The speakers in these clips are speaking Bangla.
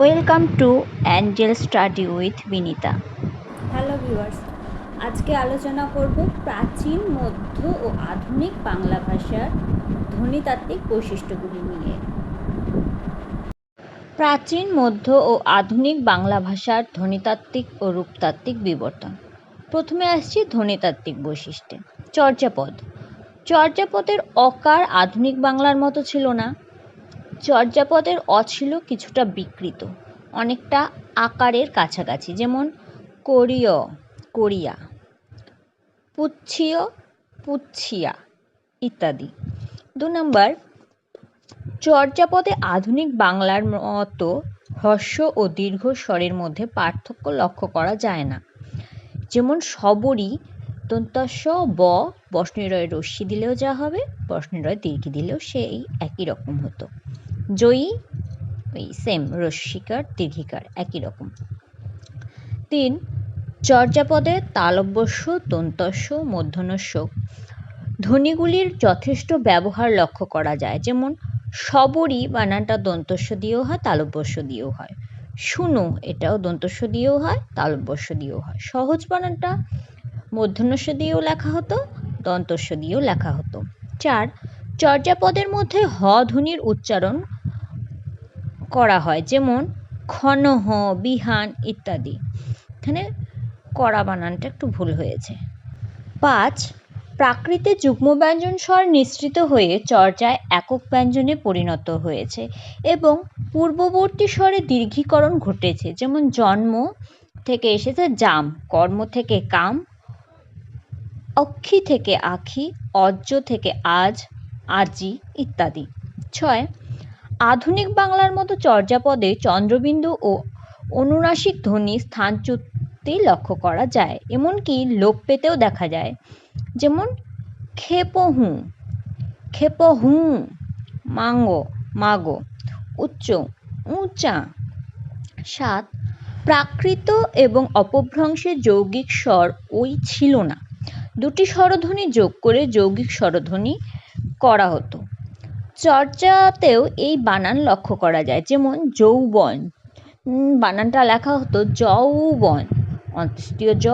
Welcome to angel study with Binita hello viewers আজকে আলোচনা করব প্রাচীন মধ্য ও আধুনিক বাংলা ভাষার ধ্বনিতাত্ত্বিক বৈশিষ্ট্যগুলি নিয়ে। প্রাচীন মধ্য ও আধুনিক বাংলা ভাষার ধ্বনিতাত্ত্বিক ও রূপতাত্ত্বিক বিবর্তন। প্রথমে আসছি ধ্বনিতাত্ত্বিক বৈশিষ্ট্যে। চর্যাপদ। চর্যাপদের অকার আধুনিক বাংলার মতো ছিল না। চর্যাপদের অ ছিল কিছুটা বিকৃত, অনেকটা আকারের কাছাকাছি, যেমন কোরীয়, কোরিয়া, পুচ্ছিয়, পুচ্ছিয়া ইত্যাদি। দু নম্বর, চর্যাপদে আধুনিক বাংলার মতো হ্রস্ব ও দীর্ঘ স্বরের মধ্যে পার্থক্য লক্ষ্য করা যায় না। যেমন সবরই দন্তস্ব ব বর্ণনিরয় রশ্মি দিলেও যা হবে বর্ণনিরয় দীর্ঘি দিলেও সেই একই রকম হতো। জয়ী, ওই সেম রস্মিকার দীর্ঘিকার, একই রকম। তিন, চর্যাপদে তালব্যস্য দন্তস্য মধ্যনস্য। ধ্বনিগুলির যথেষ্ট ব্যবহার লক্ষ্য করা যায়। যেমন সবরই বানানটা দন্তস্য দিয়েও হয়, তালব্যস্য দিয়েও হয়। শুনো, এটাও দন্তস্য দিয়েও হয়, তালব্যস্য দিয়েও হয়। সহজ বানানটা মধ্যনস্য দিয়েও লেখা হতো দন্তস্য দিয়েও লেখা হতো। চার চর্যাপদের মধ্যে হ ধ্বনির উচ্চারণ করা হয়, যেমন ক্ষণহ বিহান ইত্যাদি। এখানে কড়া বানানটা একটু ভুল হয়েছে। পাঁচ, প্রাকৃতে যুগ্ম ব্যঞ্জন স্বর নিঃসৃত হয়ে চর্যায় একক ব্যঞ্জনে পরিণত হয়েছে এবং পূর্ববর্তী স্বরে দীর্ঘীকরণ ঘটেছে, যেমন জন্ম থেকে এসেছে জাম, কর্ম থেকে কাম, অক্ষি থেকে আখি অজ্জ থেকে আজ আজি ইত্যাদি। ছয়, আধুনিক বাংলার মতো চর্যাপদে চন্দ্রবিন্দু ও অনুনাসিক ধ্বনি স্থানচ্যুতি লক্ষ্য করা যায়, এমনকি লোপ পেতেও দেখা যায়। যেমন, খেপহু খেপহু, মাঙ্গো, মাগো, উচ্চ, উঁচা। সাত, প্রাকৃত এবং অপভ্রংশের যৌগিক স্বর ওই ছিল না। দুটি স্বরধ্বনি যোগ করে যৌগিক স্বরধ্বনি করা হতো। চর্চাতেও এই বানান লক্ষ্য করা যায়। যেমন যৌবন। বানানটা লেখা হতো যৌবন। অন্ত্যেষ্টিয় জ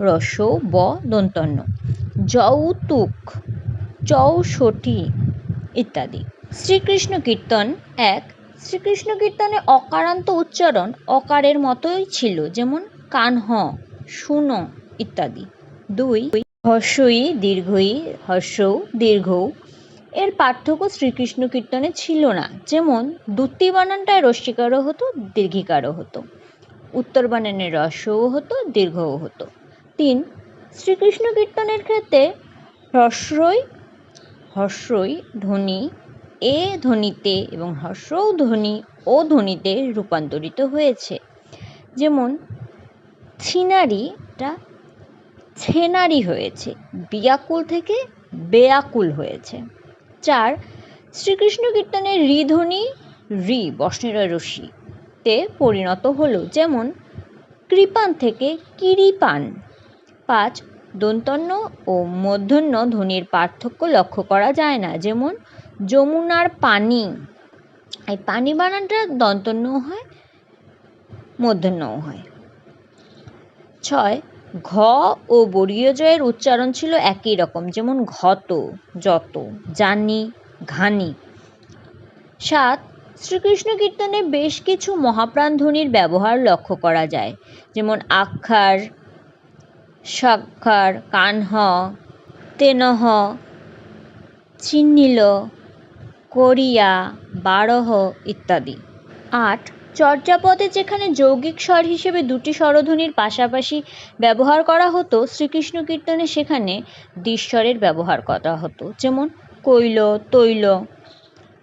রস ব, দন্তন্য। যৌতুক, চৌষঠি ইত্যাদি। শ্রীকৃষ্ণ কীর্তন এক। শ্রীকৃষ্ণ কীর্তনে অকারান্ত উচ্চারণ অকারের মতোই ছিল। যেমন কানহ শুন ইত্যাদি। দুই হর্ষই দীর্ঘই হর্ষৌ দীর্ঘৌ এর পার্থক্য শ্রীকৃষ্ণ কীর্তনে ছিল না। যেমন দ্যুতি বানানটায় রস্যিকারও হতো, দীর্ঘিকারও হতো। উত্তর বানানে রস্যও হতো, দীর্ঘও হতো। তিন, শ্রীকৃষ্ণ কীর্তনের ক্ষেত্রে হ্রস্বই হর্ষই ধ্বনি, এ ধ্বনিতে এবং হর্ষৌ ধ্বনি, ও ধ্বনিতে রূপান্তরিত হয়েছে। যেমন ছিনারিটা ছেনারি হয়েছে, বিয়াকুল থেকে বেয়াকুল হয়েছে। চার, শ্রীকৃষ্ণ কীর্তনের রি ধ্বনি রি বর্ষণিরয় রশ্মিতে পরিণত হলো, যেমন কৃপান থেকে কিরিপান। পাঁচ দন্তন্য ও মূর্ধন্য ধ্বনির পার্থক্য লক্ষ্য করা যায় না, যেমন যমুনার পানি। এই পানি বানানটা দন্তন্যও হয় মূর্ধন্যও হয়। ছয় ঘ ও বর্গীয় জয়ের উচ্চারণ ছিল একই রকম, যেমন ঘত, যত, জানি, ঘানি। সাত, শ্রীকৃষ্ণ কীর্তনে বেশ কিছু মহাপ্রাণ ধ্বনির ব্যবহার লক্ষ্য করা যায়, যেমন আক্ষার, সাক্ষার, কানহ, তেনহ চিহ্নিল কোরিয়া, বারহ ইত্যাদি। আট চর্যাপদে যেখানে যৌগিক স্বর হিসেবে দুটি স্বরধ্বনির পাশাপাশি ব্যবহার করা হতো, শ্রীকৃষ্ণ কীর্তনে সেখানে দ্বিস্বরের ব্যবহার করা হতো। যেমন, কৈল, তৈল।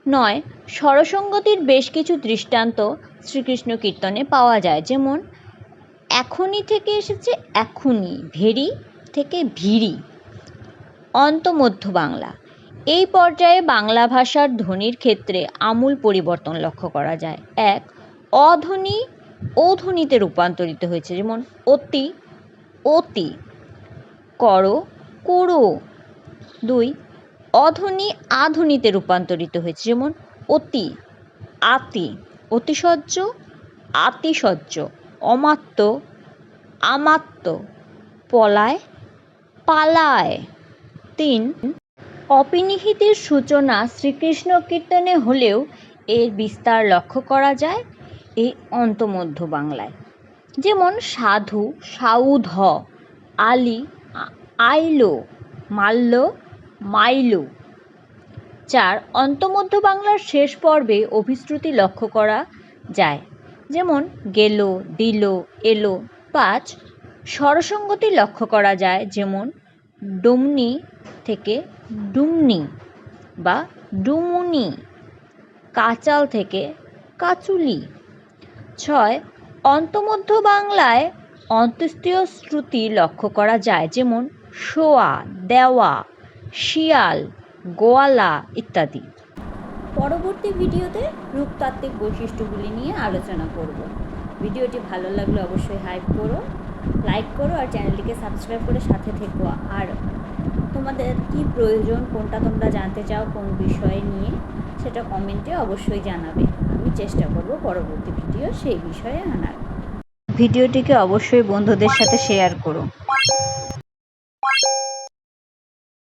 নয়, স্বরসঙ্গতির বেশ কিছু দৃষ্টান্ত শ্রীকৃষ্ণ কীর্তনে পাওয়া যায়। যেমন এখনই থেকে এসেছে এখনই ভেরি থেকে ভিড়ি। অন্তমধ্য বাংলা। এই পর্যায়ে বাংলা ভাষার ধ্বনির ক্ষেত্রে আমূল পরিবর্তন লক্ষ্য করা যায়। এক অধ্বনি ও ধ্বনিতে রূপান্তরিত হয়েছে। যেমন অতি অতি, কর, করো। দুই অধ্বনি আধ্বনিতে রূপান্তরিত হয়েছে। যেমন অতি, আতি অতিশয্য আতিশয্য অমাত্য, আমাত্য, পলায়, পালায়। তিন, অপিনিহিতের সূচনা শ্রীকৃষ্ণ কীর্তনে হলেও এর বিস্তার লক্ষ্য করা যায়। এই অন্তমধ্য বাংলায়। যেমন সাধু, সাউধ, আলি, আইলো মাল্য মাইলো। চার, অন্তমধ্য বাংলার শেষ পর্বে অভিশ্রুতি লক্ষ্য করা যায়। যেমন গেল, দিল, এলো। পাঁচ, স্বরসঙ্গতি লক্ষ্য করা যায়। যেমন ডুমনি থেকে ডুমনি বা ডুমুনি। কাচাল থেকে কাচুলি। ছয় অন্তমধ্য বাংলায় অন্ত্যেষ্টিয় শ্রুতি লক্ষ্য করা যায়, যেমন শোয়া, দেওয়া, শিয়াল, গোয়ালা ইত্যাদি। পরবর্তী ভিডিওতে রূপতাত্ত্বিক বৈশিষ্ট্যগুলি নিয়ে আলোচনা করব। ভিডিওটি ভালো লাগলে অবশ্যই হাইপ করো লাইক করো আর চ্যানেলটিকে সাবস্ক্রাইব করে সাথে থেকো। আর তোমাদের কি প্রয়োজন, কোনটা তোমরা জানতে চাও, কোন বিষয়ে নিয়ে সেটা কমেন্টে অবশ্যই জানাবে। আমি চেষ্টা করব পরবর্তী ভিডিও সেই বিষয়ে আনার। ভিডিওটিকে অবশ্যই বন্ধুদের সাথে শেয়ার করো